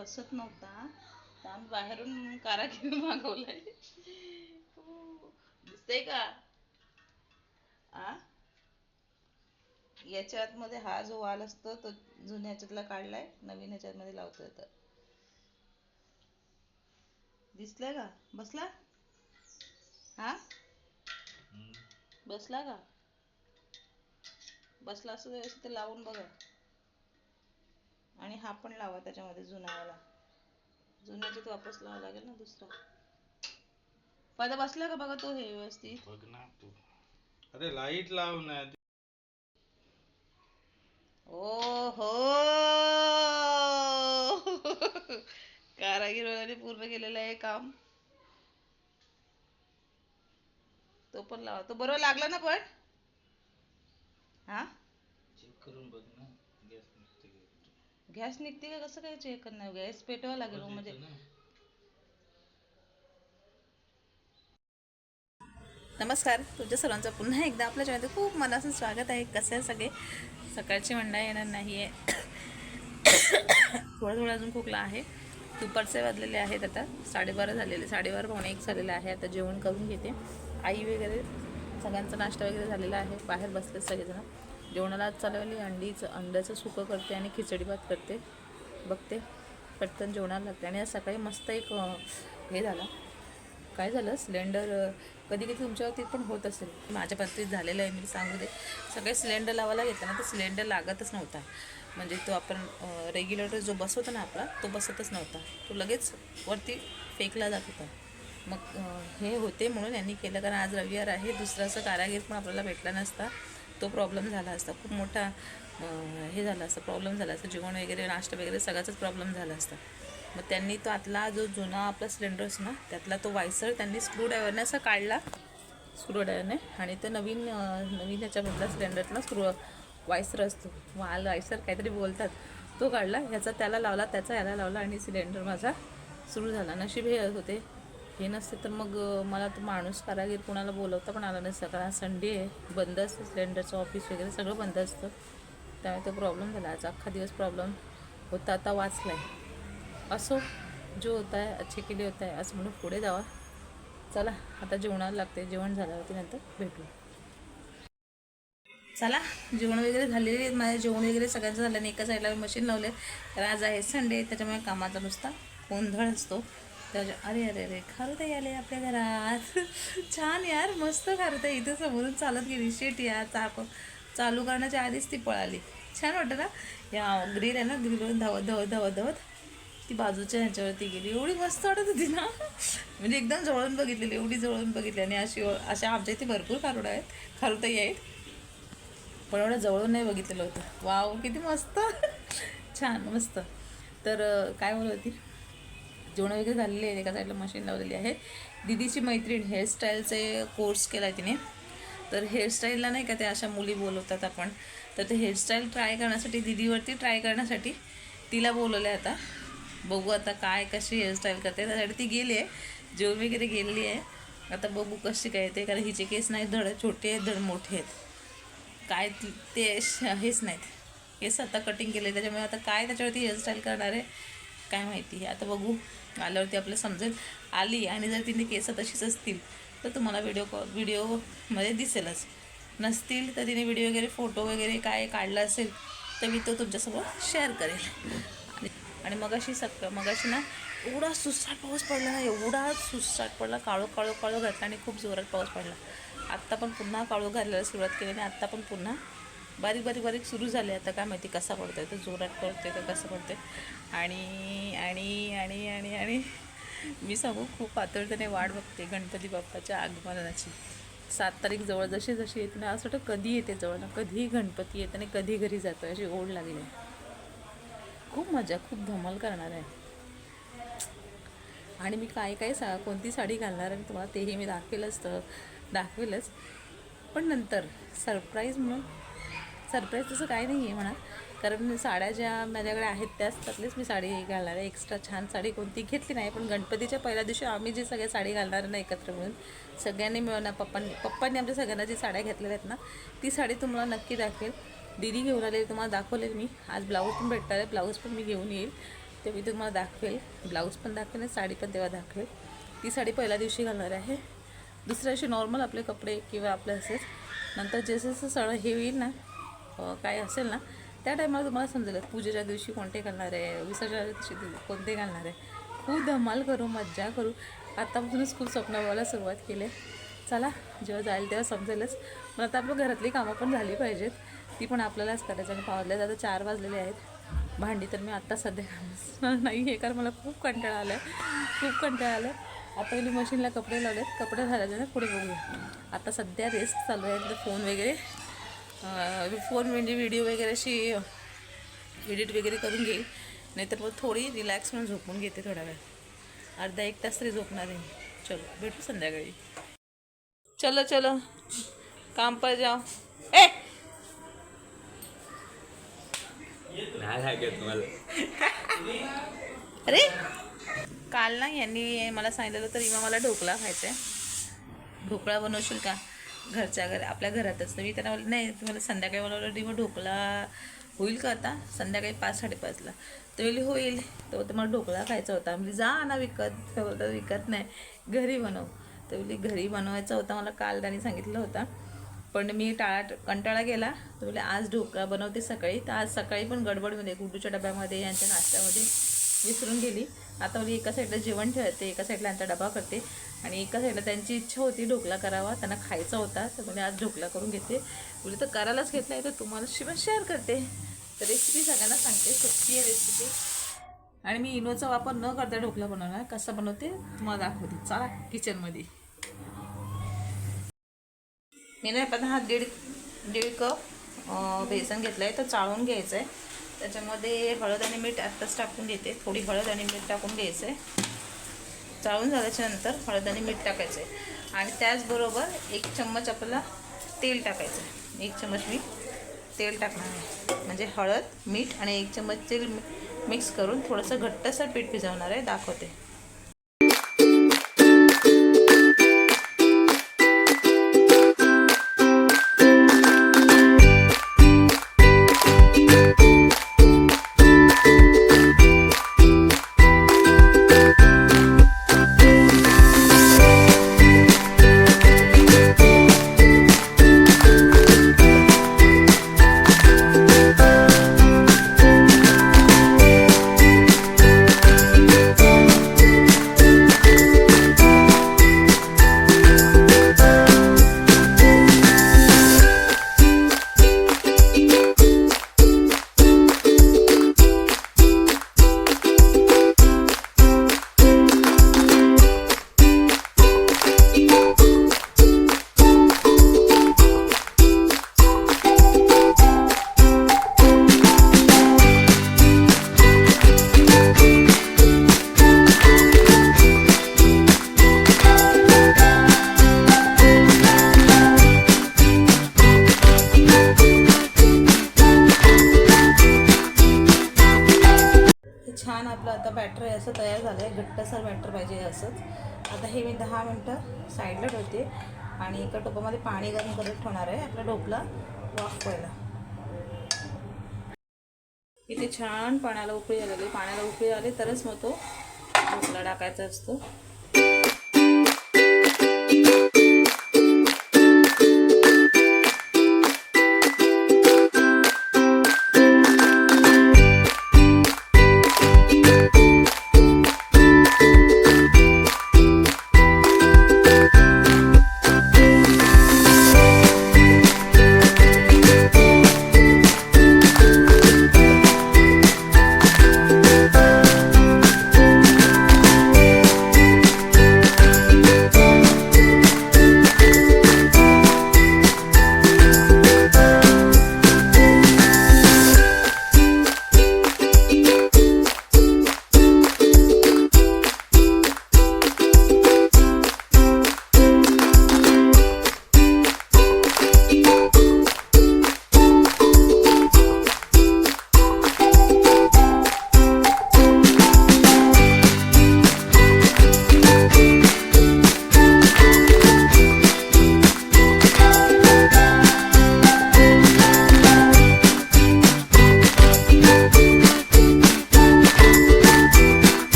बसत नव्हता. तर आम्ही बाहेरून कारागीर मागवलाय. हो. दिसतंय का? आ? याच्या आतमध्ये हा जो वाल असतो तो जुन्या ह्याच्यातला काढलाय नवीन ह्याच्यामध्ये लावतोय तर दिसलाय का? बसला? हा बसला का? बसला असं व्यवस्थित लावून बघा. आणि हा पण लावा त्याच्यामध्ये जुनावाला जुन्याच्यात वापस लावा लागेल ना दुसरा. पदा बसला का बघा तो हे व्यवस्थित? बघ ना तू. अरे लाइट लाव ना. ओ हो कारागीरवाल्याने पूर्ण केलेलं आहे काम. तो पण लावा. तो बरोबर लागला ना पण? हा? चेक करून बघ ना? गॅस निघते का? कसं काय चेक करणार? गॅस पेटवावं लागेल म्हणजे. नमस्कार तुमच्या सर्वांचं पुन्हा एकदा आपल्या चॅनलमध्ये खूप मनापासून स्वागत आहे. कसे आहे सगळे? सकाळची मंडळी येणार नाही आहे. थोडं थोडं अजून खोकला आहे. दुपारचे वाजलेले आहेत आता. साडेबारा झालेले साडेबारा पावणे एक झालेले आहे. आता जेवण करून घेते. आई वगैरे सगळ्यांचा नाश्ता वगैरे झालेला आहे. बाहेर बसले सगळेजण. जेवणाला आज चालवली अंडीचं अंड्याचं सुकं करते आणि खिचडी भात करते. बघते पटकन जेवणाला लागते. आणि आज सकाळी मस्त एक हे झाला. काय झालं? सिलेंडर कधी कधी तुमच्या बाबतीत पण होत असेल. माझ्या बाबतीत झालेलं आहे मी सांगू दे. सगळे सिलेंडर लावायला घेताना तर सिलेंडर लागतच नव्हता. म्हणजे तो आपण रेग्युलेटर जो बसवतो ना आपला तो बसतच नव्हता. तो लगेच वरती फेकला जात होता. मग हे होते म्हणून यांनी केलं. कारण आज रविवार आहे दुसरा असं कारागीर पण आपल्याला भेटला नसता. तो प्रॉब्लेम झाला असता. खूप मोठा हे झाला असता प्रॉब्लेम झाला असता. जेवण वगैरे नाश्ता वगैरे सगळ्याचाच प्रॉब्लेम झाला असता. मग त्यांनी तो आतला जो जुना आपला सिलेंडर असतो ना त्यातला तो वायसर त्यांनी स्क्रूड्रायव्हरने असा काढला. स्क्रूड्रायव्हरने आणि तो नवीन नवीन ह्याच्यामधला सिलेंडरला स्क्रू वायसर असतो. वाल वायसर काहीतरी बोलतात. तो काढला ह्याचा त्याला लावला त्याचा याला लावला आणि सिलेंडर माझा सुरू झाला. नशीब हे होते. हे नसते तर मग मला तर माणूस कारागीर कोणाला बोलवता पण आला नसतं. कारण संडे आहे बंद असतं सिलेंडरचं ऑफिस वगैरे सगळं बंद असतं. त्यामुळे तो प्रॉब्लेम झाला. आज अख्खा दिवस प्रॉब्लेम होता. आता वाचला आहे असो जो होता आहे अच्छे केले होत आहे असं म्हणून पुढे जावा. चला आता जेवणाला लागते जेवण झाल्यावरती नंतर भेटू. चला जेवण वगैरे झालेले आहेत. माझे जेवण वगैरे सगळ्यांचं झालं आणि एका साईडला मशीन लावले. तर आज आहे संडे त्याच्यामुळे कामाचा नुसता गोंधळ असतो. त्याच्या अरे अरे अरे खारुताई आले आपल्या घरात. छान यार मस्त खारुताई इथं समोरून चालत गेली. शेट यार चाप चालू करण्याच्या आधीच ती पळाली. छान वाटतं ना? या ग्रील आहे ना? ग्रीलवरून धावत धावत धावत धावत ती बाजूच्या ह्याच्यावरती गेली. एवढी मस्त वाटत होती ना? म्हणजे एकदम जवळून बघितलेली एवढी जवळून बघितली. आणि अशी अशा आमच्या इथे भरपूर खारुडा आहेत. खारुताई आहेत. पण एवढं जवळून नाही बघितलेलं होतं. वाव किती मस्त. छान मस्त. तर काय बोलत होती? जेवण वगैरे झालेले आहे एका साईडला मशीन लावलेली आहे. दिदीची मैत्रीण हेअरस्टाईलचे कोर्स केला आहे तिने. तर हेअरस्टाईलला नाही का ते अशा मुली बोलवतात आपण. तर ते हेअरस्टाईल ट्राय करण्यासाठी दिदीवरती ट्राय करण्यासाठी तिला बोलवलं आहे आता. बघू आता काय कशी हेअरस्टाईल करते. त्यासाठी ती गेली आहे. जेवण वगैरे गेलेली आहे. आता बघू कशी काय येते. कारण हिचे केस नाही धड छोटे आहेत धड मोठे आहेत. काय ते श- हेच नाहीत. केस आता कटिंग केले त्याच्यामुळे आता काय त्याच्यावरती हेअरस्टाईल करणार आहे? काय माहिती हे आता बघू. आल्यावरती आपलं समजेल. आली आणि जर तिने केस तशीच असतील तर तुम्हाला व्हिडिओ कॉल व्हिडिओमध्ये दिसेलच. नसतील तर तिने व्हिडिओ वगैरे फोटो वगैरे काय काढला असेल तर मी तो तुमच्यासोबत शेअर करेल. आणि मग मगाशी सक मगाशी ना एवढा सुसाट पाऊस पडला ना एवढा सुसाट पडला काळो काळो काळो घातला आणि खूप जोरात पाऊस पडला. आत्ता पण पुन्हा काळो घालायला सुरुवात केली आणि आत्ता पण पुन्हा बारीक बारीक बारीक सुरू झाले. आता काय माहिती कसा पडतोय तर जोरात पडते का कसं पडते आणि आणि आणि आणि आणि मी सांगू खूप आतुरतेने वाट बघते गणपती बाप्पाच्या आगमनाची. सात तारीख जवळ जशी जशी येते ना असं वाटतं कधी येते जवळ ना कधी गणपती येते आणि कधी घरी जातो अशी ओढ लागली आहे. खूप मजा खूप धमाल करणार आहे. आणि मी काय काय सा कोणती साडी घालणार आहे तुम्हाला तेही मी दाखवेलच तर दाखवेलच. पण नंतर सरप्राईज म्हणून सरप्राईज तसं काही नाही आहे म्हणा. कारण साड्या ज्या माझ्याकडे आहेत त्याच त्यातलीच मी साडी घालणार आहे. एक्स्ट्रा छान साडी कोणती घेतली नाही पण गणपतीच्या पहिल्या दिवशी आम्ही जी सगळ्या साडी घालणार ना एकत्र मिळून सगळ्यांनी मिळून पप्पांनी पप्पांनी आमच्या सगळ्यांना जी साड्या घेतलेल्या आहेत ना ती साडी तुम्हाला नक्की दाखवेल. दिदी घेऊन आलेली तुम्हाला दाखवलेली मी. आज ब्लाऊज पण भेटणार आहे ब्लाऊज पण मी घेऊन येईल. ते मी तुम्हाला दाखवेल. ब्लाऊज पण दाखवेल आणि साडी पण तेव्हा दाखवेल. ती साडी पहिल्या दिवशी घालणार आहे. दुसऱ्या दिवशी नॉर्मल आपले कपडे किंवा आपले असेच. नंतर जसं जसं सण हे होईल ना काय असेल ना त्या टायमाला तुम्हाला समजेल पूजेच्या दिवशी कोणते घालणार आहे विसर्जनाच्या दिवशी कोणते घालणार आहे. खूप धमाल करू मज्जा करू. आत्तापासूनच खूप स्वप्न बघायला सुरुवात केली. आहे चला जेव्हा जाईल तेव्हा समजेलच. पण आता आपल्या घरातली कामं पण झाली पाहिजेत. ती पण आपल्यालाच करायचं आणि पावरल्या आता चार वाजलेले आहेत. भांडी तर मी आत्ता सध्या घालणार नाही हे कारण मला खूप कंटाळा आला आहे खूप कंटाळा आला आहे आता मी मशीनला कपडे लावलेत. कपडे घालायचे ना पुढे बघूया. आता सध्या रेस्ट चालू आहे. तर फोन वगैरे फोन म्हणजे व्हिडिओ वगैरे अशी एडिट वगैरे करून घेईल. नाहीतर मग थोडी रिलॅक्स म्हणून झोपून घेते थोडा वेळ. अर्धा एक तास तरी झोपणार आहे. चलो भेटू संध्याकाळी. चलो चलो. काम पर जाओ. ए! अरे! काल ना यांनी मला सांगितलं तर इमा मला ढोकळा खायचा आहे ढोकळा बनवशील का? घरच्या घर आपल्या घरातच. तर मी त्यांना बोलले नाही तुम्हाला संध्याकाळी बनवलं मग ढोकळा होईल का आता? संध्याकाळी पाच साडेपाचला. तर बोलली होईल. तर तर मला ढोकळा खायचा होता. म्हणजे जा ना विकत. तर बोलतात विकत नाही घरी बनव. तर बोलली घरी बनवायचा होता मला काल त्यांनी सांगितलं होता. पण मी टाळा कंटाळा गेला. तर बोलले आज ढोकळा बनवते सकाळी. तर आज सकाळी पण गडबडमध्ये गुड्डूच्या डब्यामध्ये यांच्या नाश्त्यामध्ये विसरून गेली. आता मी एका साईडला जेवण ठेवते एका साईडला यांचा डबा करते. आणि एका साईडला त्यांची इच्छा होती ढोकला करावा त्यांना खायचा होता तर म्हणजे आज ढोकला करून घेते. म्हणजे तर करायलाच घेत आहे तर तुम्हाला शिवाय शेअर करते. तर रेसिपी सगळ्यांना सांगते सोपी आहे रेसिपी आणि मी इनोचा वापर न करता ढोकला बनवणार. कसा बनवते तुम्हाला दाखवते. चला किचनमध्ये मी ना पण हा दीड दीड कप बेसन घेतलं आहे तर चाळून घ्यायचं आहे त्याच्यामध्ये हळद आणि मीठ आत्ताच टाकून घेते. थोडी हळद आणि मीठ टाकून घ्यायचं आहे चाळून झाल्याच्यानंतर हळद आणि मीठ टाकायचं आहे आणि त्याचबरोबर एक चम्मच आपल्याला तेल टाकायचं आहे एक चम्मच मी तेल टाकणार आहे. म्हणजे हळद मीठ आणि एक चम्मच तेल मिक्स करून थोडंसं घट्टसर पीठ भिजवणार आहे. दाखवते. दहा मिनटं साईडला ठेवते आणि एका टोपामध्ये पाणी गरम करत ठेवणार आहे. आपला ढोकला वाफवायला इथे छान पाण्याला उकळी आलेली पाण्याला उकळी आली तरच मग तो ढोकला टाकायचा असतो.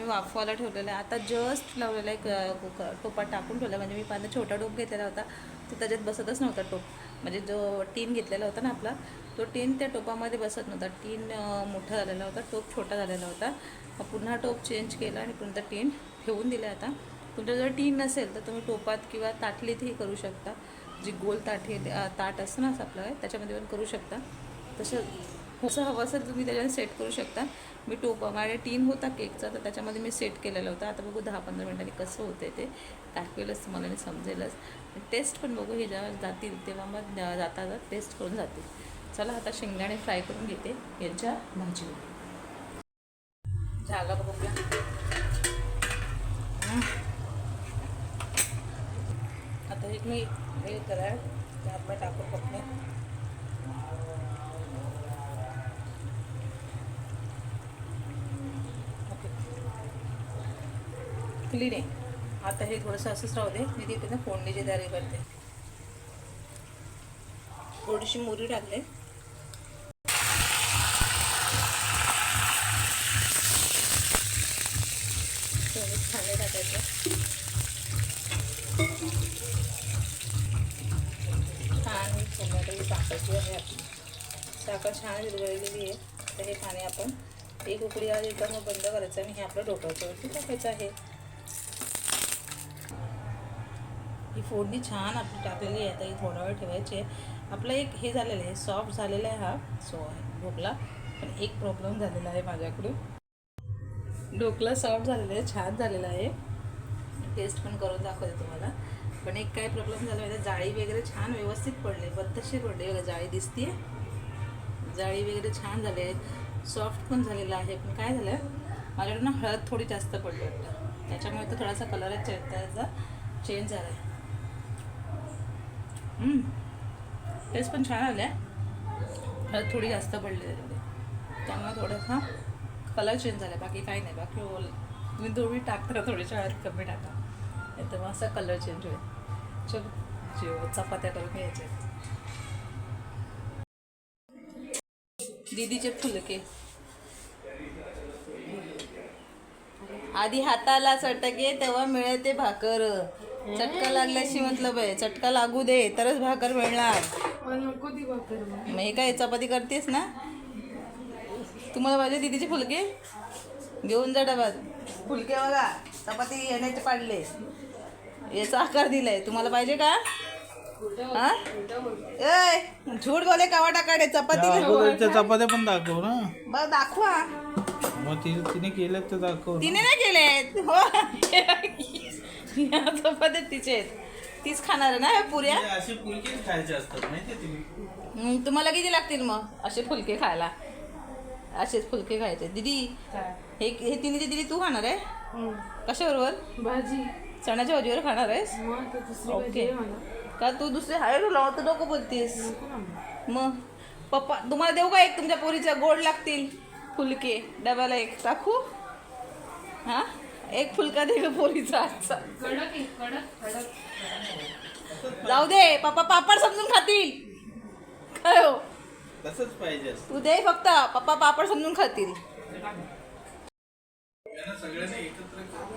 आम्ही मी वाफवायला ठेवलेलं आहे. आता जस्ट लावलेला आहे क- कुकर टोपात टाकून ठेवला. म्हणजे मी पाणी छोटा टोप घेतलेला होता. तो त्याच्यात बसतच नव्हता टोप. म्हणजे जो टीन घेतलेला होता ना आपला तो टीन त्या टोपामध्ये बसत नव्हता. टीन मोठा झालेला होता टोप छोटा झालेला होता. मग पुन्हा टोप चेंज केला आणि पुन्हा टीन ठेवून दिला आता. तुमच्या जर टीन नसेल तर तुम्ही टोपात किंवा ताटलीतही करू शकता. जी गोल ताटी ताट असतं ना असं आपलं त्याच्यामध्ये पण करू शकता. तसं असं हवं असेल तुम्ही त्याच्याने सेट करू शकता. मी टोप माझ्या टीन होता केकचा तर त्याच्यामध्ये मी सेट केलेला होता. आता बघू दहा पंधरा मिनिटांनी कसं होतं ते. दाखवेलच तुम्हाला मी समजेलच. टेस्ट पण बघू हे जेव्हा जातील तेव्हा मग जाता जाता जात टेस्ट करून जातील. चला आता शेंगदाणे फ्राय करून घेते. यांच्या भाजीवर. झाला बघूया. आता एक मी हे करा त्यात मी टाकून बघते. क्लीन आहे आता हे थोडंसं असंच राहू दे. मी तिथे ना फोडणीची तयारी करते. थोडीशी मुरी टाकले थोडे खाणे टाकायचं. छान टोमॅटोची टाकायची आहे आपली. साखर छान विरघळलेली आहे. तर हे पाणी आपण एक उकडी आली तर मग बंद करायचं आणि हे आपलं डोक्यावरती टाकायचं आहे. ही फोडणी छान आपली टाकलेली आहे. आता ही थोडा वेळ ठेवायची आहे. आपलं एक हे झालेलं आहे सॉफ्ट झालेला आहे हा. सो ढोकला. पण एक प्रॉब्लेम झालेला आहे माझ्याकडून. ढोकला सॉफ्ट झालेला आहे छान झालेला आहे. टेस्ट पण करून दाखवते तुम्हाला. पण एक काय प्रॉब्लेम झाला माहिती जाळी वगैरे छान व्यवस्थित पडले. पद्धतशीर पडले. बघा जाळी दिसते जाळी वगैरे छान झाले सॉफ्ट पण झालेला आहे. पण काय झालं माझ्याकडे ना हळद थोडी जास्त पडली वाटतं. त्याच्यामुळे तो थोडासा कलरच त्याचा चेंज झाला आहे टेस्ट पण छान आल्या. परत थोडी जास्त पडली त्याच्यामध्ये त्यामुळे थोडासा कलर चेंज झाला बाकी काही नाही. बाकी ओल तुम्ही थोडी टाकता थोडीच्या वेळात कमी टाका. नाही तर मग असा कलर चेंज होईल. चल जेव चपात्या करून घ्यायच्या दीदीचे फुलके. आधी हाताला चटके तेव्हा मिळते भाकर. चटका लागल्याशी मतलब आहे. चटका लागू दे तरच भाकर मिळणार. मग. हे काय चपाती करतेस ना? तुम्हाला पाहिजे दीदीचे फुलके? घेऊन जा डब्यात फुलके बघा चपाती येण्याचे पाडले. याचा आकार दिलाय. तुम्हाला पाहिजे का? हा? ए झूट बोले कावा टाकाडे चपाती चपात्या पण दाखव ना. बघ दाखवा. मग तिने केलं तर दाखव. तिने नाही केलेत. हो. या चपात्या तिचे आहेत. तीच खाणार आहे ना या पुऱ्या? हे खायचे असतात तुम्ही? हम्म, तुम्हाला किती लागतील मग असे फुलके खायला? असेच फुलके खायचे. दिदी हे हे तिने ते दिदी तू खाणार आहे? कशाबरोबर? भाजी. चण्याच्या भाजीवर खाणार आहेस? मग तर दुसरी भाजी ओके. आहे मला. का तू दुसरे हाय लावतो नको बोलतेस. नको ना मग. मग पप्पा तुम्हाला देऊ का एक तुमच्या पोरीच्या गोड लागतील फुलके डब्याला एक. टाकू? हा? एक फुलका दे ग पोरीचा आजचा. जाऊ दे पप्पा पापड समजून खातील. काय हो? तसंच पाहिजे. तू दे फक्त पप्पा पापड समजून खातील. यांना सगळ्यांना एकत्र करू.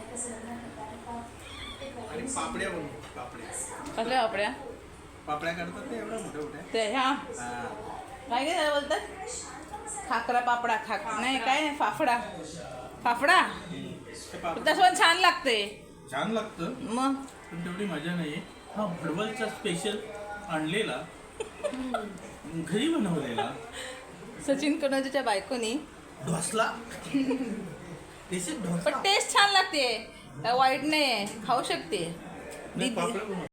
आणि पापड्या बनवू पापड्या. कसल्या पापड्या? पापड्या करतात ते एवढ्या मोठ्या मोठ्या. ते ह्या हा. काय काय बोलतात? खाकरा पापडा खाक नाही काय नाही फाफडा? फाफडा तसं पण छान लागते छान लागतं. मग? पण तेवढी मजा नाही हा भडवलचा स्पेशल आणलेला. घरी बनवलेला. सचिन कनोजेच्या बायकोनी. ढोसला. देशी पण टेस्ट छान लागते वाईट नाही खाऊ शकते. नाही, दीदी पापड्या बनव.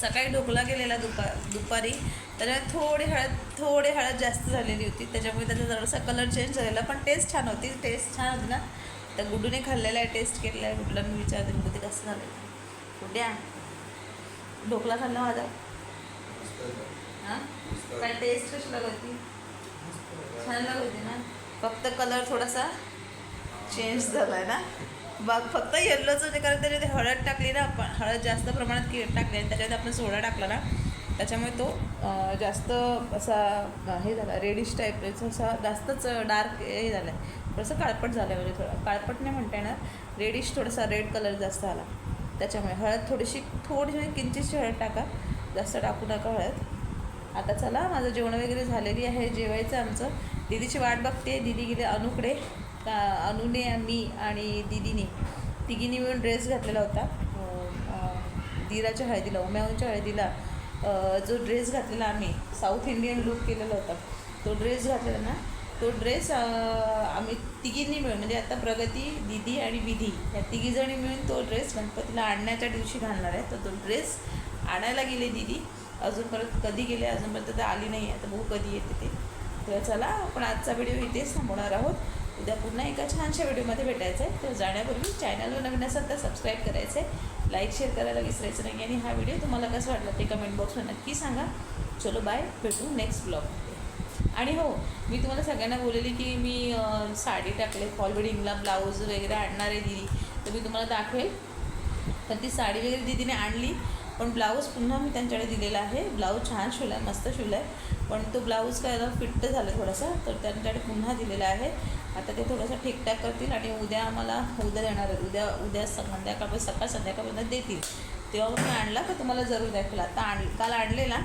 सकाळी ढोकला गेलेला दुपार दुपारी. त्याच्यात थोडी हळद थोडी हळद जास्त झालेली होती. त्याच्यामुळे त्याचा जरासा कलर चेंज झालेला. पण टेस्ट छान होती. टेस्ट छान होती ना. तर गुड्डूने खाल्लेला आहे टेस्ट केलेला आहे गुड्डूला मी विचारते गुड्डू ते कसं झालं? कुठे ढोकला खाल्ला माझा. हां? काय टेस्ट कशी लागत होती छान लागत होती ना. फक्त कलर थोडासा चेंज झाला आहे ना. बघ फक्त येल्लोचं जे कारण त्याच्यात हळद टाकली ना आपण हळद जास्त प्रमाणात टाकली आणि त्याच्यात आपण सोडा टाकला ना त्याच्यामुळे तो जास्त असा हे झाला रेडिश टाईप असा जास्तच डार्क हे झाला आहे थोडंसं काळपट झालं म्हणजे थोडं. काळपट नाही म्हणता येणार. रेडिश थोडासा रेड कलर जास्त आला. त्याच्यामुळे हळद थोडीशी थोडीशी म्हणजे किंचितशी हळद टाका. जास्त टाकू नका हळद. आता चला माझं जेवण वगैरे झालेली आहे. जेवायचं आमचं. दीदीची वाट बघते. दिदी गेले अनुकडे. का अनुने मी आणि दीदीने. तिघींनी मिळून ड्रेस घातलेला होता. दिराच्या हळदीला उम्याऊंच्या हळदीला. जो ड्रेस घातलेला आम्ही साऊथ इंडियन लुक केलेला होता तो ड्रेस घातलेला ना तो ड्रेस आम्ही तिघींनी मिळून म्हणजे आता प्रगती दिदी आणि विधी या तिघीजणी मिळून तो ड्रेस गणपतीला आणण्याच्या दिवशी घालणार आहे. तर तो ड्रेस आणायला गेले दिदी. अजून परत कधी गेले अजूनपर्यंत तर आली नाही आहे तर कधी येते ते. तर चला आपण आजचा व्हिडिओ इथेच थांबवणार आहोत. उद्या पुन्हा एका छानशा व्हिडिओमध्ये भेटायचं आहे तर जाण्यापूर्वी चॅनलवर नवीन असेल तर सबस्क्राईब करायचं आहे लाईक शेअर करायला विसरायचं नाही आणि हा व्हिडिओ तुम्हाला कसं वाटला ते कमेंट बॉक्समध्ये नक्की सांगा. चलो बाय भेटू नेक्स्ट ब्लॉगमध्ये आणि हो मी तुम्हाला सगळ्यांना बोललेली की मी साडी टाकले फॉल वेडिंगला ब्लाऊज वगैरे आणणार आहे दिदी. तर मी तुम्हाला दाखवेल. पण ती साडी वगैरे दिदीने आणली. पण ब्लाऊज पुन्हा मी त्यांच्याकडे दिलेला आहे. ब्लाऊज छान शिवला आहे मस्त शिवला आहे पण तो ब्लाऊज काय फिट्ट झाला थोडासा. तर त्यांच्याकडे पुन्हा दिलेला आहे. आता ते थोडंसं ठीकठाक करतील आणि उद्या आम्हाला उद्या देणार आहेत. उद्या उद्या संध्याकाळ सकाळ संध्याकाळपर्यंत देतील. तेव्हा मी आणला का तुम्हाला जरूर दाखवला. आता आण काल आणलेला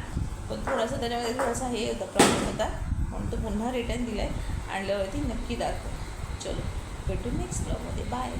पण थोडासा त्याच्यामध्ये थोडासा हे होता प्रॉब्लेम होता. म्हणून तो पुन्हा रिटर्न दिला आहे आणल्यावरती नक्की दाखव चलो भेटू नेक्स्ट ब्लॉगमध्ये बाय